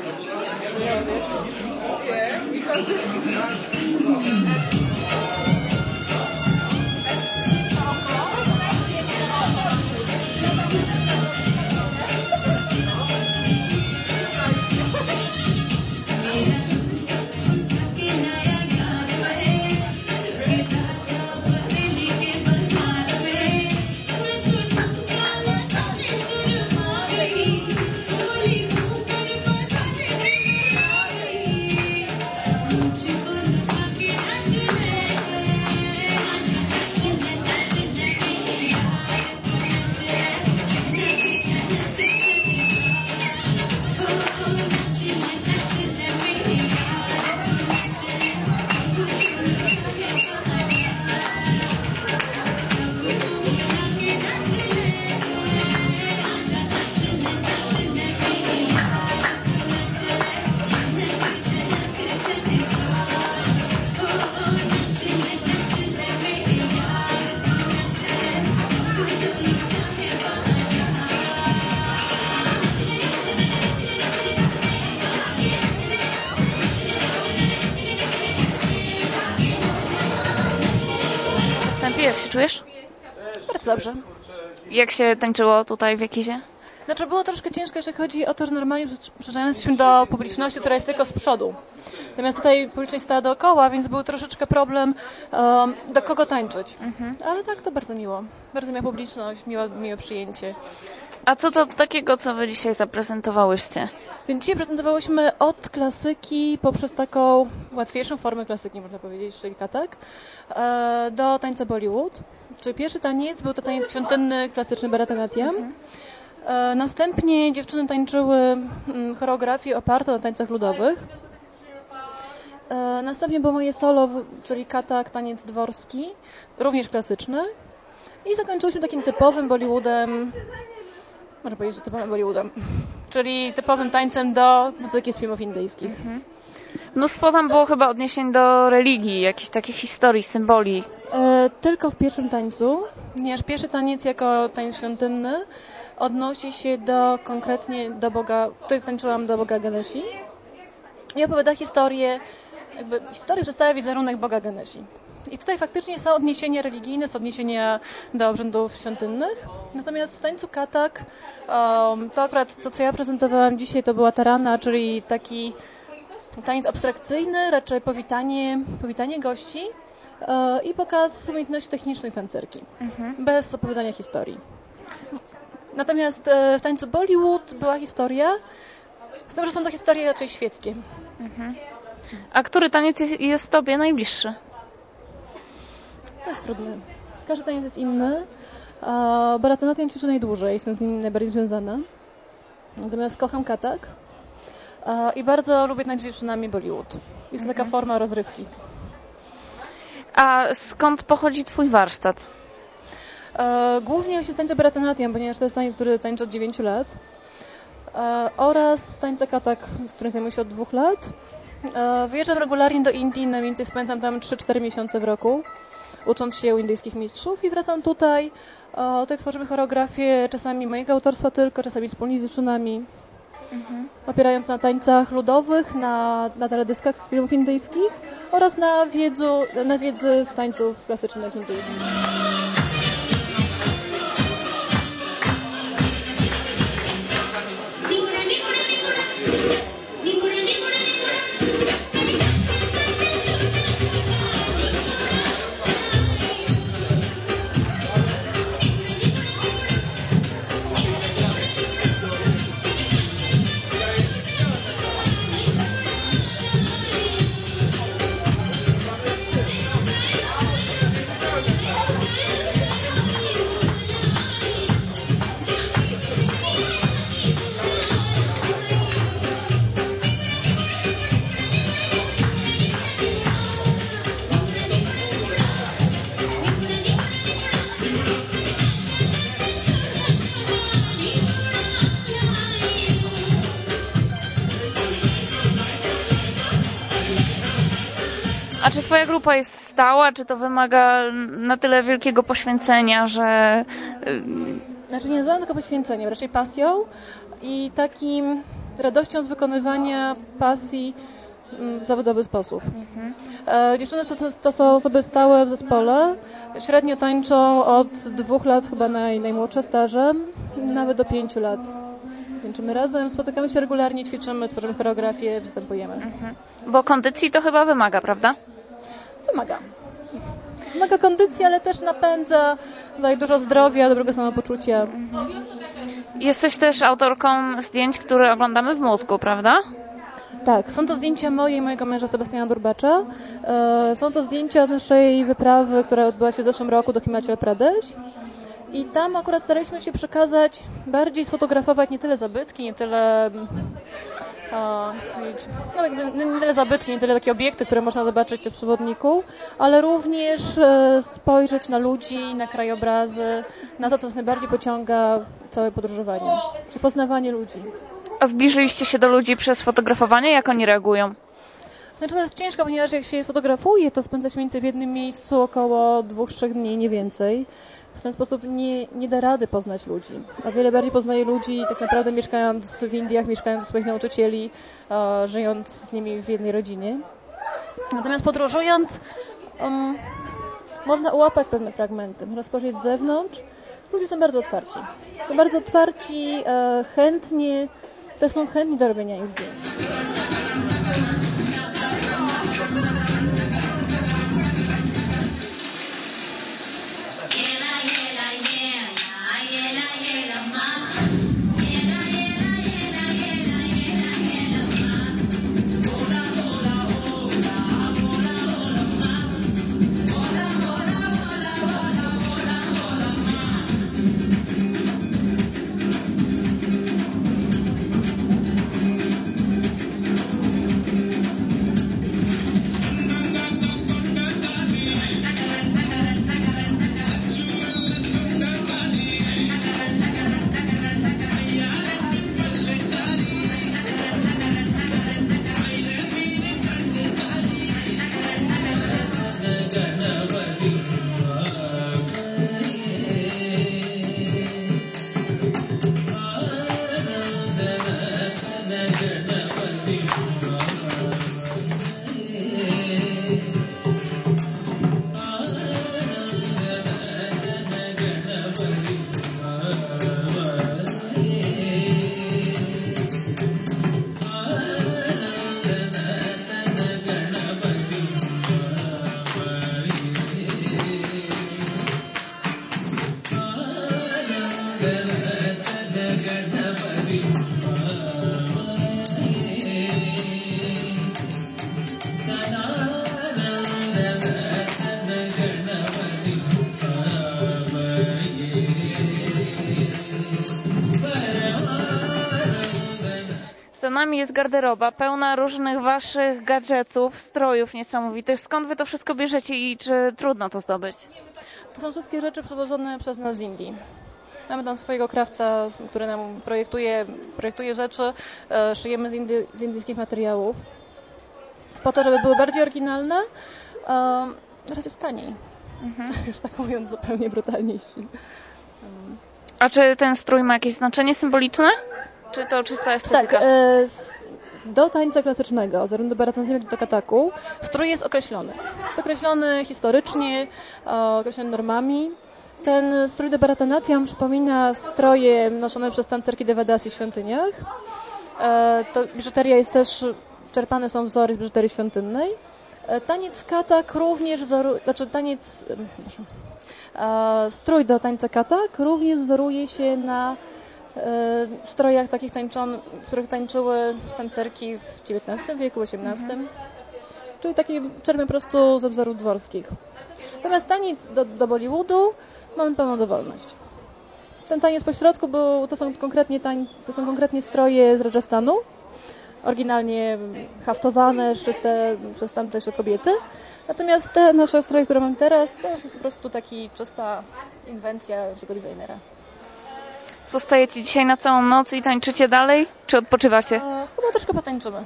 Yeah, because it's not. Jak się czujesz? Bardzo dobrze. Jak się tańczyło tutaj w Jakizie? Znaczy było troszkę ciężko, jeżeli chodzi o to, że normalnie przyzwyczajaliśmy do publiczności, która jest tylko z przodu. Natomiast tutaj publiczność stała dookoła, więc był troszeczkę problem, um, do kogo tańczyć. Ale tak, to bardzo miło. Bardzo miła publiczność, miłe, miłe przyjęcie. A co to takiego, co wy dzisiaj zaprezentowałyście? Więc dzisiaj prezentowałyśmy od klasyki poprzez taką łatwiejszą formę klasyki, można powiedzieć, czyli katak, e, do tańca Bollywood. Czyli pierwszy taniec był to taniec świątynny, klasyczny Bharatanatyam. E, Następnie dziewczyny tańczyły mm, choreografię opartą na tańcach ludowych. E, Następnie było moje solo, czyli katak, taniec dworski, również klasyczny. I zakończyłyśmy takim typowym Bollywoodem, można powiedzieć, że typowym Bollywoodem, czyli typowym tańcem do muzyki z filmów indyjskich. Mnóstwo tam było chyba odniesień do religii, jakichś takich historii, symboli. E, tylko w pierwszym tańcu, ponieważ pierwszy taniec jako taniec świątynny odnosi się do konkretnie do Boga, tutaj tańczyłam do Boga Ganeshi i opowiada historię, jakby historię przedstawia wizerunek Boga Ganeshi. I tutaj faktycznie są odniesienia religijne, są odniesienia do obrzędów świątynnych. Natomiast w tańcu katak, to akurat to, co ja prezentowałam dzisiaj, to była tarana, czyli taki taniec abstrakcyjny, raczej powitanie, powitanie gości e, i pokaz umiejętności technicznych tancerki, bez opowiadania historii. Natomiast e, w tańcu Bollywood była historia, z tym, że są to historie raczej świeckie. A który taniec jest, jest tobie najbliższy? To jest trudne. Każdy taniec jest inny. E, Bharatanatyam ćwiczę najdłużej, jestem z nim najbardziej związana. Natomiast kocham katak e, i bardzo lubię tańczyć z dziewczynami Bollywood. Jest to taka forma rozrywki. A skąd pochodzi twój warsztat? E, Głównie się tańca Bharatanatyam, ponieważ to jest taniec, który tańczę od 9 lat. Oraz tańca katak, którym zajmuję się od dwóch lat. Wyjeżdżam regularnie do Indii, na więcej spędzam tam 3-4 miesiące w roku, ucząc się u indyjskich mistrzów i wracam tutaj. E, Tutaj tworzymy choreografię, czasami mojego autorstwa tylko, czasami wspólnie z dziewczynami. Opierając na tańcach ludowych, na, na teledyskach z filmów indyjskich oraz na, wiedzu, na wiedzy z tańców klasycznych indyjskich. A czy twoja grupa jest stała, czy to wymaga na tyle wielkiego poświęcenia, że y, Znaczy nie nazywam tego poświęceniem, raczej pasją i takim radością z wykonywania pasji mm, w zawodowy sposób. E, Dziewczyny to, to, są osoby stałe w zespole. Średnio tańczą od dwóch lat, chyba naj, najmłodsze stażem, nawet do pięciu lat. Tańczymy razem, spotykamy się regularnie, ćwiczymy, tworzymy choreografię, występujemy. Bo kondycji to chyba wymaga, prawda? Wymaga. Wymaga kondycji, ale też napędza, daje dużo zdrowia, dobrego samopoczucia. Jesteś też autorką zdjęć, które oglądamy w mózgu, prawda? Tak, są to zdjęcia moje i mojego męża Sebastiana Durbacza. E, Są to zdjęcia z naszej wyprawy, która odbyła się w zeszłym roku do Himachal Pradesh. I tam akurat staraliśmy się przekazać, bardziej sfotografować nie tyle zabytki, nie tyle, mm, a, no jakby nie tyle zabytki, nie tyle takie obiekty, które można zobaczyć w przewodniku, ale również e, spojrzeć na ludzi, na krajobrazy, na to, co nas najbardziej pociąga w całe podróżowanie, czyli poznawanie ludzi. A zbliżyliście się do ludzi przez fotografowanie? Jak oni reagują? Znaczy to jest ciężko, ponieważ jak się fotografuje, to spędza się mniej więcej w jednym miejscu około dwóch, trzech dni, nie więcej. W ten sposób nie, nie da rady poznać ludzi. O wiele bardziej poznaje ludzi tak naprawdę mieszkając w Indiach, mieszkając u swoich nauczycieli, e, żyjąc z nimi w jednej rodzinie. Natomiast podróżując, um, można ułapać pewne fragmenty, można z zewnątrz. Ludzie są bardzo otwarci. Są bardzo otwarci, e, chętnie, też są chętni do robienia im zdjęć. Nami jest garderoba pełna różnych waszych gadżetów, strojów niesamowitych. Skąd wy to wszystko bierzecie i czy trudno to zdobyć? To są wszystkie rzeczy przewożone przez nas z Indii. Mamy tam swojego krawca, który nam projektuje, projektuje rzeczy, e, szyjemy z, indy, z indyjskich materiałów. Po to, żeby były bardziej oryginalne e, oraz jest taniej. Już tak mówiąc zupełnie brutalnie. A czy ten strój ma jakieś znaczenie symboliczne? Czy to czysta Tak, estetyka? e, s- do tańca klasycznego, zarówno do Bharatanatyam, jak i do kataku, strój jest określony. Jest określony historycznie, e, określony normami. Ten strój do Bharatanatyam przypomina stroje noszone przez tancerki Devadasi w świątyniach. E, to biżuteria jest też, czerpane są wzory z biżuterii świątynnej. E, Taniec katak również, wzoru, znaczy taniec, przepraszam, e, strój do tańca katak również wzoruje się na e, strojach takich tańczon, w których tańczyły tancerki w XIX wieku, XVIII. Czyli takie czerpią po prostu ze wzorów dworskich. Natomiast taniec do, do Bollywoodu mamy pełną dowolność. Ten taniec po środku był, to są konkretnie, tań, to są konkretnie stroje z Rajasthanu, oryginalnie haftowane, szyte przez tamtejsze kobiety. Natomiast te nasze stroje, które mam teraz, to jest po prostu taki czysta inwencja tego designera. Zostajecie dzisiaj na całą noc i tańczycie dalej? Czy odpoczywacie? A, chyba troszkę potańczymy.